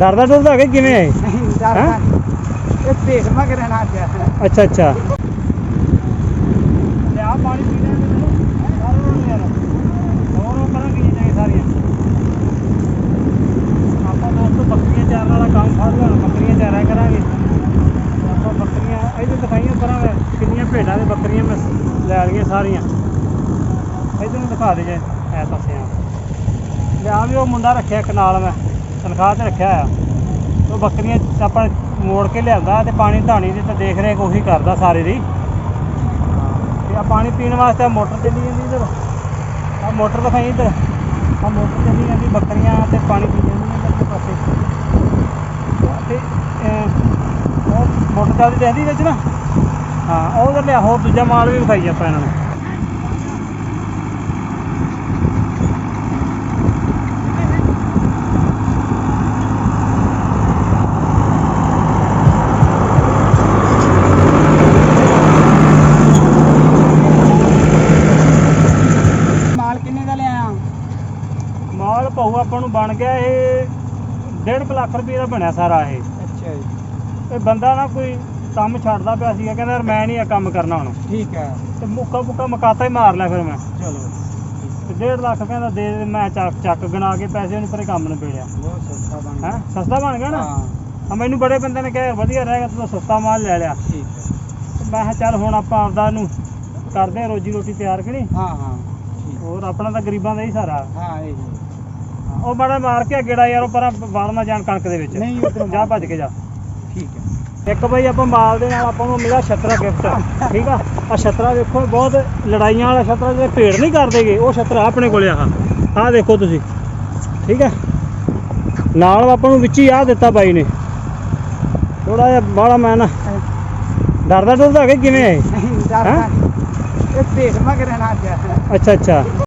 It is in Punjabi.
ਡਰਦਾ ਡਰਦਾ ਕਿ ਕਿਵੇਂ ਹੈ ਨਹੀਂ ਡਰਦਾ? ਇਹ ਭੇਸ ਮਗਰ ਨਾ ਜਾ ਅੱਛਾ ਅੱਛਾ। ਲਿਆ ਪਾਣੀ ਸਾਰੀਆਂ। ਆਪਾਂ ਦੋਸਤੋ ਬੱਕਰੀਆਂ ਚਾਰਨ ਵਾਲਾ ਕੰਮ ਫੜ ਬੱਕਰੀਆਂ ਚਾਰਿਆ ਕਰਾਂਗੇ। ਆਪਾਂ ਬੱਕਰੀਆਂ ਇਹਦੇ ਦਿਖਾਈਆਂ ਮੈਂ ਕਿੰਨੀਆਂ ਭੇਡਾਂ ਤੇ ਬੱਕਰੀਆਂ ਮੈਂ ਲੈ ਲਈਆਂ ਸਾਰੀਆਂ। ਇਧਰ ਨੂੰ ਦਿਖਾ ਦੇ ਜੇ ਐ ਪਾਸੇ ਆ। ਲਿਆ ਵੀ ਉਹ ਮੁੰਡਾ ਰੱਖਿਆ ਇੱਕ ਨਾਲ ਮੈਂ। ਤਨਖਾਹ ਤੇ ਰੱਖਿਆ ਆ। ਉਹ ਬੱਕਰੀਆਂ ਆਪਾਂ ਮੋੜ ਕੇ ਲਿਆਂਦਾ ਤੇ ਪਾਣੀ ਧਾਣੀ ਦੀ ਤਾਂ ਦੇਖ ਰੇਖ ਉਹੀ ਕਰਦਾ ਸਾਰੇ ਦੀ। ਤੇ ਆ ਪਾਣੀ ਪੀਣ ਵਾਸਤੇ ਮੋਟਰ ਚੱਲੀ ਜਾਂਦੀ ਇਧਰ। ਆ ਮੋਟਰ ਦਿਖਾਈ ਇੱਧਰ। ਆ ਮੋਟਰ ਚੱਲੀ ਜਾਂਦੀ, ਬੱਕਰੀਆਂ ਤੇ ਪਾਣੀ ਪੀ ਜਾਂਦੀਆਂ ਇੱਧਰ ਪਾਸੇ। ਤੇ ਉਹ ਮੋਟਰ ਚੱਲਦੀ ਦੇਖਦੀ ਵਿੱਚ ਨਾ? ਹਾਂ, ਉਹ ਉਧਰ ਲਿਆ, ਹੋਰ ਦੂਜਾ ਮਾਲ ਵੀ ਵਿਖਾਈ ਆਪਾਂ ਇਹਨਾਂ ਨੂੰ ਮਾਲ ਕਿੰਨੇ ਦਾ ਲਿਆ ਮਾਲ ਭਾਊ ਆਪਾਂ ਨੂੰ ਬਣ ਗਿਆ ਇਹ 1.5 ਲੱਖ ਰੁਪਏ ਦਾ ਬਣਿਆ ਸਾਰਾ ਇਹ। ਅੱਛਾ ਜੀ। ਇਹ ਬੰਦਾ ਨਾ ਕੋਈ ਕੰਮ ਛੱਡਦਾ ਪਿਆ ਸੀਗਾ ਕਹਿੰਦਾ ਯਾਰ ਮੈਂ ਨਹੀਂ ਇਹ ਕੰਮ ਕਰਨਾ ਹੁਣ। ਠੀਕ ਹੈ। ਤੇ ਮੁੱਕਾ ਮੁੱਕਾ ਮਕਾਤਾ ਹੀ ਮਾਰ ਲਿਆ ਫਿਰ ਮੈਂ। ਚਲੋ। ਤੇ 1.5 ਲੱਖ ਕਹਿੰਦਾ ਦੇ ਦੇ ਮੈਂ ਚੱਕ ਚੱਕ ਗਣਾ ਕੇ ਪੈਸੇ ਉਹਨੂੰ ਪਰੇ ਕੰਮ ਨੂੰ ਪੇੜਿਆ ਬਹੁਤ ਸਸਤਾ ਬਣ ਹੈ? ਸਸਤਾ ਬਣ ਗਿਆ ਨਾ? ਹਾਂ। ਆ ਮੈਨੂੰ ਬੜੇ ਬੰਦੇ ਨੇ ਕਿਹਾ ਯਾਰ ਵਧੀਆ ਰਹੇਗਾ ਤੂੰ ਤਾਂ ਸਸਤਾ ਮਾਲ ਲੈ ਲਿਆ। ਠੀਕ ਹੈ। ਤੇ ਮੈਂ ਕਿਹਾ ਚੱਲ ਹੁਣ ਆਪਾਂ ਆਪਦਾ ਇਹਨੂੰ ਕਰਦੇ ਆ ਰੋਜੀ ਰੋਟੀ ਤਿਆਰ ਕਿ ਨਹੀਂ? ਹਾਂ ਹਾਂ। ਠੀਕ। ਹੋਰ ਆਪਣਾ ਤਾਂ ਗਰੀਬਾਂ ਦਾ ਹੀ ਸਾਰਾ। ਹਾਂ ਇਹ। ਉਹ ਮਾੜਾ ਮਾਰ ਕੇ ਗੇੜਾ ਯਾਰ ਉਹ ਪਰਾਂ ਵੜ ਨਾ ਜਾਣ ਕਣਕ ਦੇ ਵਿੱਚ। ਨਹੀਂ ਉਧਰ ਜਾ ਭੱਜ ਕੇ ਜਾ। ਠੀਕ ਹੈ। ਇੱਕ ਬਈ ਆਪਾਂ ਮਾਲ ਦੇ ਨਾਲ ਆਪਾਂ ਨੂੰ ਮਿਲਿਆ ਛਤਰਾ ਗਿਫਟ ਠੀਕ ਆ? ਆ ਛਤਰਾ ਵੇਖੋ ਬਹੁਤ ਲੜਾਈਆਂ ਵਾਲਾ ਛਤਰਾ ਜਿਹੜੇ ਭੇੜ ਨਹੀਂ ਕਰਦੇਗੇ ਉਹ ਛਤਰਾ ਆਪਣੇ ਕੋਲੇ ਆ। ਆਹ ਦੇਖੋ ਤੁਸੀਂ। ਠੀਕ ਹੈ ਨਾਲ ਆਪਾਂ ਨੂੰ ਵਿੱਚ ਹੀ ਆਹ ਦਿੱਤਾ ਬਾਈ ਨੇ। ਥੋੜਾ ਜਿਹਾ ਬਾਹਲਾ ਮੈਂ ਨਾ ਡਰਦਾ ਡਰਦਾ ਕਿ ਕਿਵੇਂ ਹੈ? ਡਰਦਾ ਇਹ ਭੇਸ ਮਗਰ ਨਾ ਅੱਛਾ ਅੱਛਾ।